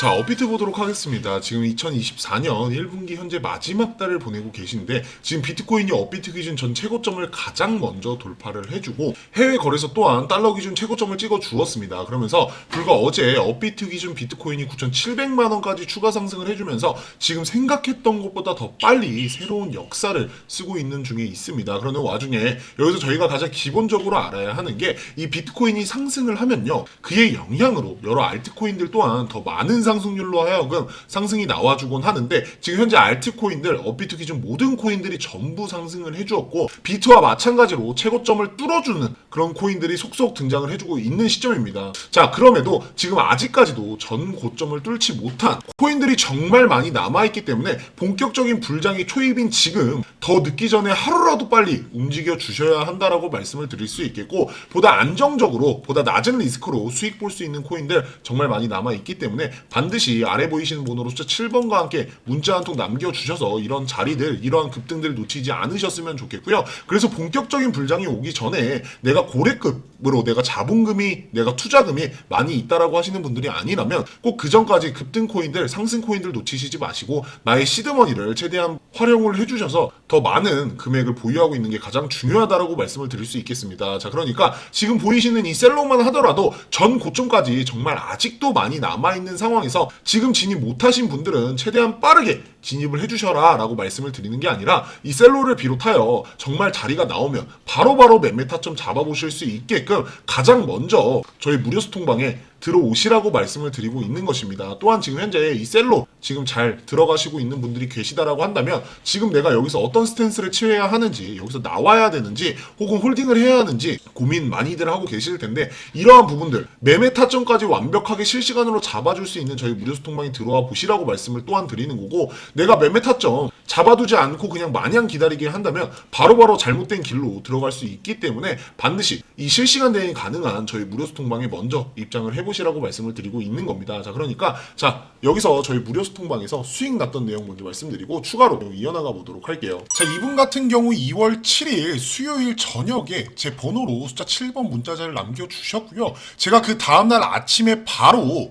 자, 업비트 보도록 하겠습니다. 지금 2024년 1분기 현재 마지막 달을 보내고 계신데 지금 비트코인이 업비트 기준 전 최고점을 가장 먼저 돌파를 해주고 해외 거래소 또한 달러 기준 최고점을 찍어 주었습니다. 그러면서 불과 어제 업비트 기준 비트코인이 9,700만 원까지 추가 상승을 해주면서 지금 생각했던 것보다 더 빨리 새로운 역사를 쓰고 있는 중에 있습니다. 그러는 와중에 여기서 저희가 가장 기본적으로 알아야 하는 게 이 비트코인이 상승을 하면요. 그의 영향으로 여러 알트코인들 또한 더 많은 상승률로 하여금 상승이 나와주곤 하는데 지금 현재 알트 코인들 업비트 기준 모든 코인들이 전부 상승을 해주었고 비트와 마찬가지로 최고점을 뚫어주는 그런 코인들이 속속 등장을 해주고 있는 시점입니다. 자 그럼에도 지금 아직까지도 전 고점을 뚫지 못한 코인들이 정말 많이 남아있기 때문에 본격적인 불장이 초입인 지금 더 늦기 전에 하루라도 빨리 움직여 주셔야 한다라고 말씀을 드릴 수 있겠고 보다 안정적으로 보다 낮은 리스크로 수익 볼 수 있는 코인들 정말 많이 남아 있기 때문에 반 드시 아래 보이시는 번호로 숫자 7번과 함께 문자 한 통 남겨주셔서 이런 자리들 이러한 급등들 놓치지 않으셨으면 좋겠고요. 그래서 본격적인 불장이 오기 전에 내가 고래급으로 내가 자본금이 내가 투자금이 많이 있다라고 하시는 분들이 아니라면 꼭 그 전까지 급등 코인들 상승 코인들 놓치시지 마시고 나의 시드머니를 최대한 활용을 해주셔서 더 많은 금액을 보유하고 있는 게 가장 중요하다라고 말씀을 드릴 수 있겠습니다. 자 그러니까 지금 보이시는 이 셀로만 하더라도 전 고점까지 정말 아직도 많이 남아있는 상황에서 지금 진입 못하신 분들은 최대한 빠르게 진입을 해주셔라 라고 말씀을 드리는 게 아니라 이 셀로를 비롯하여 정말 자리가 나오면 바로바로 매매 타점 잡아보실 수 있게끔 가장 먼저 저희 무료 소통방에 들어오시라고 말씀을 드리고 있는 것입니다. 또한 지금 현재 이 셀로 지금 잘 들어가시고 있는 분들이 계시다라고 한다면 지금 내가 여기서 어떤 스탠스를 취해야 하는지 여기서 나와야 되는지 혹은 홀딩을 해야 하는지 고민 많이들 하고 계실 텐데 이러한 부분들 매매 타점까지 완벽하게 실시간으로 잡아줄 수 있는 저희 무료 소통방에 들어와 보시라고 말씀을 또한 드리는 거고 내가 매매 타점 잡아두지 않고 그냥 마냥 기다리게 한다면 바로바로 잘못된 길로 들어갈 수 있기 때문에 반드시 이 실시간 대응이 가능한 저희 무료 소통방에 먼저 입장을 해보시라고 말씀을 드리고 있는 겁니다. 자 그러니까 자 여기서 저희 무료 소통방에서 수익 났던 내용 먼저 말씀드리고 추가로 이어나가 보도록 할게요. 자 이분 같은 경우 2월 7일 수요일 저녁에 제 번호로 숫자 7번 문자자를 남겨주셨고요. 제가 그 다음날 아침에 바로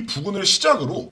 부근을 시작으로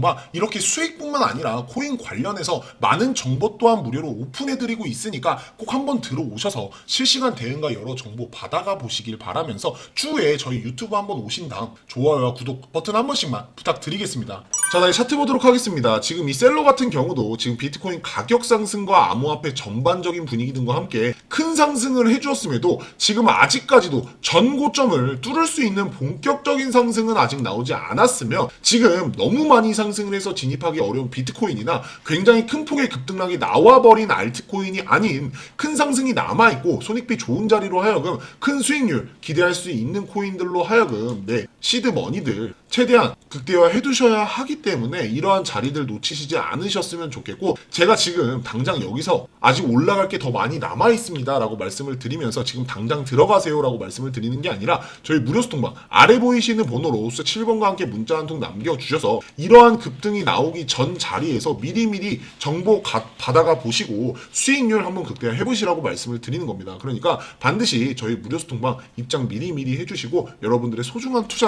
방 이렇게 수익뿐만 아니라 코인 관련해서 많은 정보 또한 무료로 오픈해드리고 있으니까 꼭 한번 들어오셔서 실시간 대응과 여러 정보 받아가 보시길 바라면서 추후에 저희 유튜브 한번 오신 다음 좋아요와 구독 버튼 한 번씩만 부탁드리겠습니다. 자, 다시 차트 보도록 하겠습니다. 지금 이 셀러 같은 경우도 지금 비트코인 가격 상승과 암호화폐 전반적인 분위기 등과 함께 큰 상승을 해주었음에도 지금 아직까지도 전 고점을 뚫을 수 있는 본격적인 상승은 아직 나오지 않았으며 지금 너무 많이 상 승을 해서 진입하기 어려운 비트코인이나 굉장히 큰 폭의 급등락이 나와버린 알트코인이 아닌 큰 상승이 남아있고 손익비 좋은 자리로 하여금 큰 수익률 기대할 수 있는 코인들로 하여금 네 시드 머니들 최대한 극대화 해 두셔야 하기 때문에 이러한 자리들 놓치시지 않으셨으면 좋겠고 제가 지금 당장 여기서 아직 올라갈 게 더 많이 남아 있습니다 라고 말씀을 드리면서 지금 당장 들어가세요 라고 말씀을 드리는 게 아니라 저희 무료 소통방 아래 보이시는 번호로 숫자 7번과 함께 문자 한 통 남겨주셔서 이러한 급등이 나오기 전 자리에서 미리미리 정보 가- 받아가 보시고 수익률 한번 극대화 해 보시라고 말씀을 드리는 겁니다. 그러니까 반드시 저희 무료 소통방 입장 미리미리 해주시고 여러분들의 소중한 투자